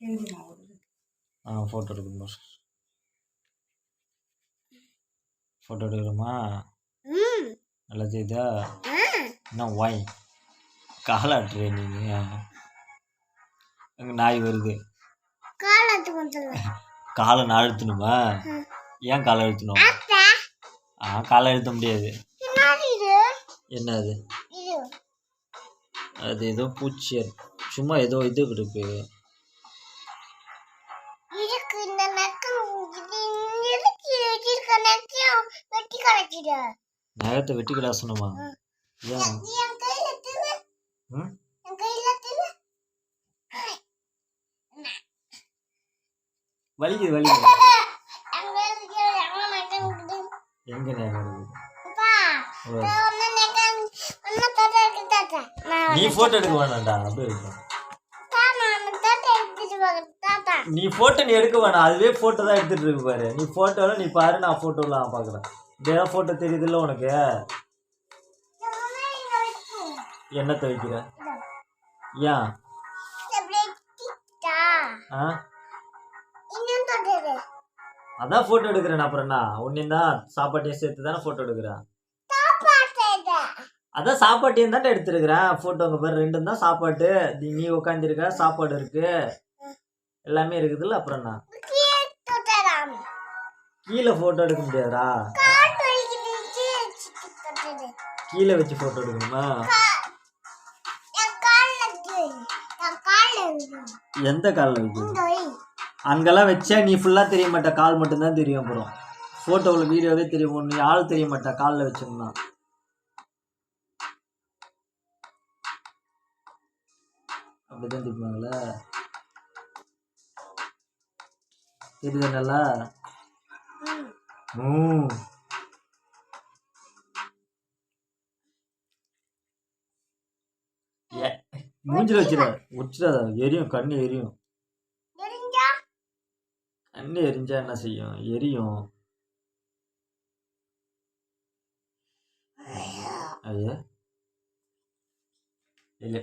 ஆ photo எடுக்கணும் photo எடுக்கிறோமா ம். நல்லா செய்தா ஆ. என்ன வாய் காலாட்டுற நீங்கள் எங்க நாய் வருது. காலை நான் அழுத்தணுமா ஏன் காலை அழுத்தணும் ஆ காலை அழுத்த முடியாது. என்ன அது இது. அது ஏதோ பூச்சி சும்மா ஏதோ இது இருக்கு இதுக்கு இந்த நக்கம் வெட்டி கிடைச்சிடு நகத்தை வெட்டி கிடாசணுமா ஏன்? என் கையில தின்னு ம்? என் கையில தின்னு வலிக்குது வலிக்குது. எங்க நான் நீ ஃபோட்டோ எடுக்க வேணாம்டா அப்படியே இருக்கும் நீ ஃபோட்டோ நீ எடுக்க வேணாம். அதுவே ஃபோட்டோ தான் எடுத்துகிட்டு இருக்கு பாரு. நீ ஃபோட்டோவில் நீ பாரு நான் ஃபோட்டோவில் பார்க்குறேன். இதே ஃபோட்டோ தெரியுதுல்ல உனக்கு? என்ன முன்னாடி என்னத்தை வைக்கிற ஏன்? ஆ? அதான் ஃபோட்டோ எடுக்கிறேன் அப்புறம் என்ன? உன்னையும் தான் சாப்பாட்டையும் சேர்த்து தானே ஃபோட்டோ எடுக்கிறேன். அதான் சாப்பாட்டையும் தானே எடுத்துருக்கிறேன். ஃபோட்டோ அங்கே பாரு ரெண்டும் தான் சாப்பாட்டு. நீ நீ உட்காந்துருக்க சாப்பாடு இருக்கு. எல்லாமே இருக்குதுல்ல அப்புறம் என்ன? கீழே ஃபோட்டோ எடுக்க முடியாதா? கீழே வச்சு ஃபோட்டோ எடுக்கணுமா. எந்த காலில் வைக்கணும் இந்த வை. அங்கெல்லாம் வச்சா நீ ஃபுல்லாக தெரிய மாட்டா கால் மட்டும்தான் தெரியும் அப்புறம். ஃபோட்டோவில் வீடியோவே தெரியும் நீ ஆள் தெரிய மாட்டா காலில் வச்சோம்னா. அப்படிதான் தெரியுமாங்களா? தெரியுதா நல்லா ம். ம். ஏ, மூஞ்சில வச்சிட வச்சிடாத எரியும் கண்ணு எரியும்? கண்ணு எரிஞ்சா என்ன செய்யும்? எரியும். ஐயா இல்லை.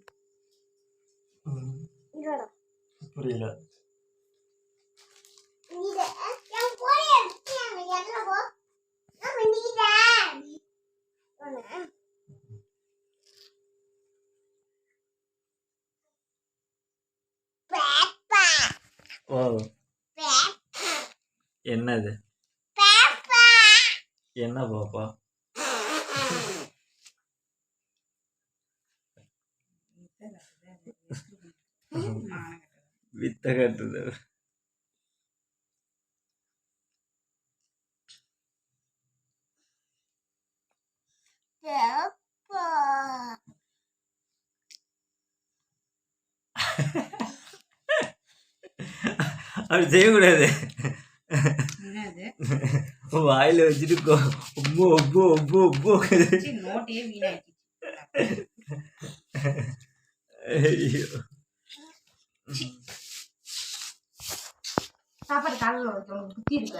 புரியல. என்னது? பேப்பா. என்ன பாப்பா? வித்த பேப்பா. அப்படி செய்யக்கூடாது. வாயில வச்சுட்டு ஒப்பு ஒப்பு ஒப்பு ஒப்பு நோட்டையே வீணாக்கி ஐயோ சாப்பாடு காலையில் குத்தி இருக்க